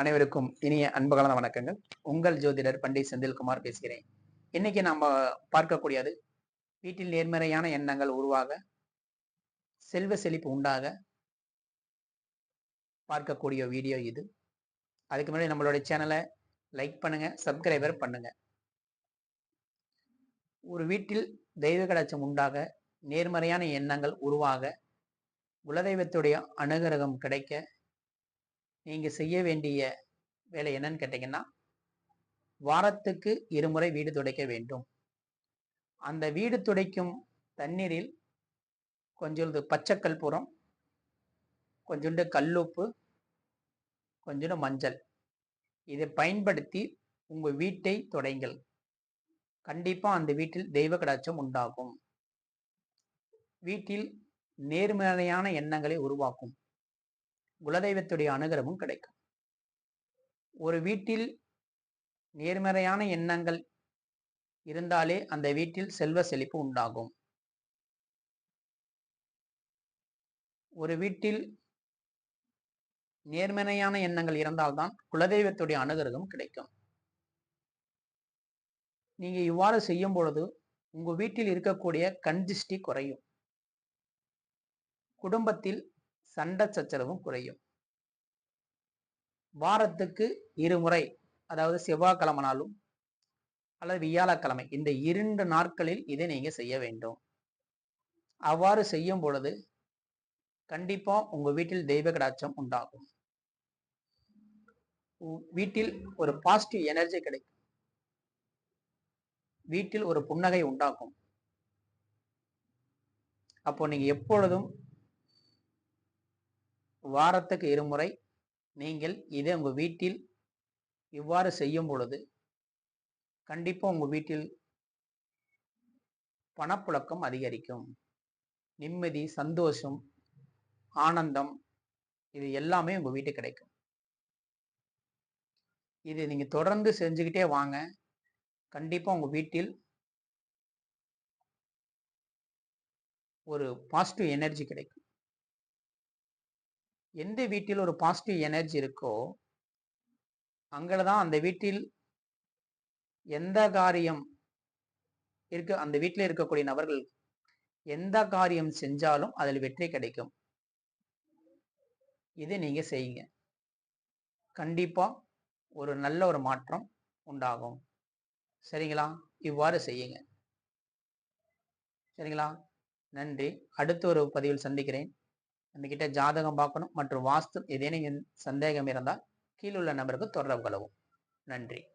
அனைவருக்கும் இனிய அன்பகலான வணக்கங்கள். உங்கள் ஜோதிடர் பண்டிட் செந்தில்குமார் பேசுகிறேன். இன்னைக்கு நம்ம பார்க்கக்கூடியது வீட்டில் நேர்மறையான எண்ணங்கள் உருவாக செல்வ செழிப்பு உண்டாக பார்க்கக்கூடிய வீடியோ இது. அதுக்கு முன்னாடி நம்மளுடைய சேனலை லைக் பண்ணுங்க சப்ஸ்கிரைபர் பண்ணுங்க. ஒரு வீட்டில் தெய்வ கடாச்சம் உண்டாக நேர்மறையான எண்ணங்கள் உருவாக குலதெய்வத்துடைய அனுகிரகம் கிடைக்க நீங்கள் செய்ய வேண்டிய வேலை என்னன்னு கேட்டிங்கன்னா வாரத்துக்கு இருமுறை வீடு துடைக்க வேண்டும். அந்த வீடு துடைக்கும் தண்ணீரில் கொஞ்சோண்டு பச்சை கற்பூரம் கொஞ்சோண்டு கல்லுப்பு கொஞ்சோண்டு மஞ்சள். இதை பயன்படுத்தி உங்கள் வீட்டை துடைங்கள். கண்டிப்பாக அந்த வீட்டில் தெய்வ கடாட்சம் உண்டாகும். வீட்டில் நேர்மறையான எண்ணங்களை உருவாக்கும். குலதெய்வத்துடைய அனுகிரகமும் கிடைக்கும். ஒரு வீட்டில் நேர்மறையான எண்ணங்கள் இருந்தாலே அந்த வீட்டில் செல்வ செழிப்பு உண்டாகும். ஒரு வீட்டில் நேர்மறையான எண்ணங்கள் இருந்தால்தான் குலதெய்வத்துடைய அனுகிரகம் கிடைக்கும். நீங்க இவ்வாறு செய்யும் பொழுது உங்க வீட்டில் இருக்கக்கூடிய கன்ஜிஸ்டி குறையும். குடும்பத்தில் சண்டை சச்சரவும் குறையும். வாரத்துக்கு இருமுறை அதாவது செவ்வாய்க்கிழமை நாளும் அல்லது வியாழக்கிழமை இந்த இரண்டு நாட்களில் இதை நீங்க செய்ய வேண்டும். அவ்வாறு செய்யும் பொழுது கண்டிப்பா உங்க வீட்டில் தெய்வ கடாட்சம் உண்டாகும். வீட்டில் ஒரு பாசிட்டிவ் எனர்ஜி கிடைக்கும். வீட்டில் ஒரு புன்னகை உண்டாகும். அப்போ நீங்க எப்பொழுதும் வாரத்துக்கு இருமுறை நீங்கள் இதை உங்கள் வீட்டில் இவ்வாறு செய்யும் பொழுது கண்டிப்பாக உங்கள் வீட்டில் பணப்புழக்கம் அதிகரிக்கும். நிம்மதி சந்தோஷம் ஆனந்தம் இது எல்லாமே உங்கள் வீட்டுக்கு கிடைக்கும். இது நீங்கள் தொடர்ந்து செஞ்சுக்கிட்டே வாங்க. கண்டிப்பாக உங்கள் வீட்டில் ஒரு பாசிட்டிவ் எனர்ஜி கிடைக்கும். எந்த வீட்டில் ஒரு பாசிட்டிவ் எனர்ஜி இருக்கோ அங்கதான் அந்த வீட்டில் எந்த காரியம் இருக்க அந்த வீட்டில் இருக்கக்கூடிய நபர்கள் எந்த காரியம் செஞ்சாலும் அதில் வெற்றி கிடைக்கும். இதை நீங்க செய்யுங்க. கண்டிப்பா ஒரு நல்ல ஒரு மாற்றம் உண்டாகும். சரிங்களா? இவ்வாறு செய்யுங்க. சரிங்களா? நன்றி. அடுத்த ஒரு பதிவில் சந்திக்கிறேன். நம்மக்கிட்ட ஜாதகம் பார்க்கணும் மற்றும் வாஸ்து ஏதேனும் சந்தேகம் இருந்தால் கீழுள்ள நபருக்கு தொடர்பு கொள்ளவும். நன்றி.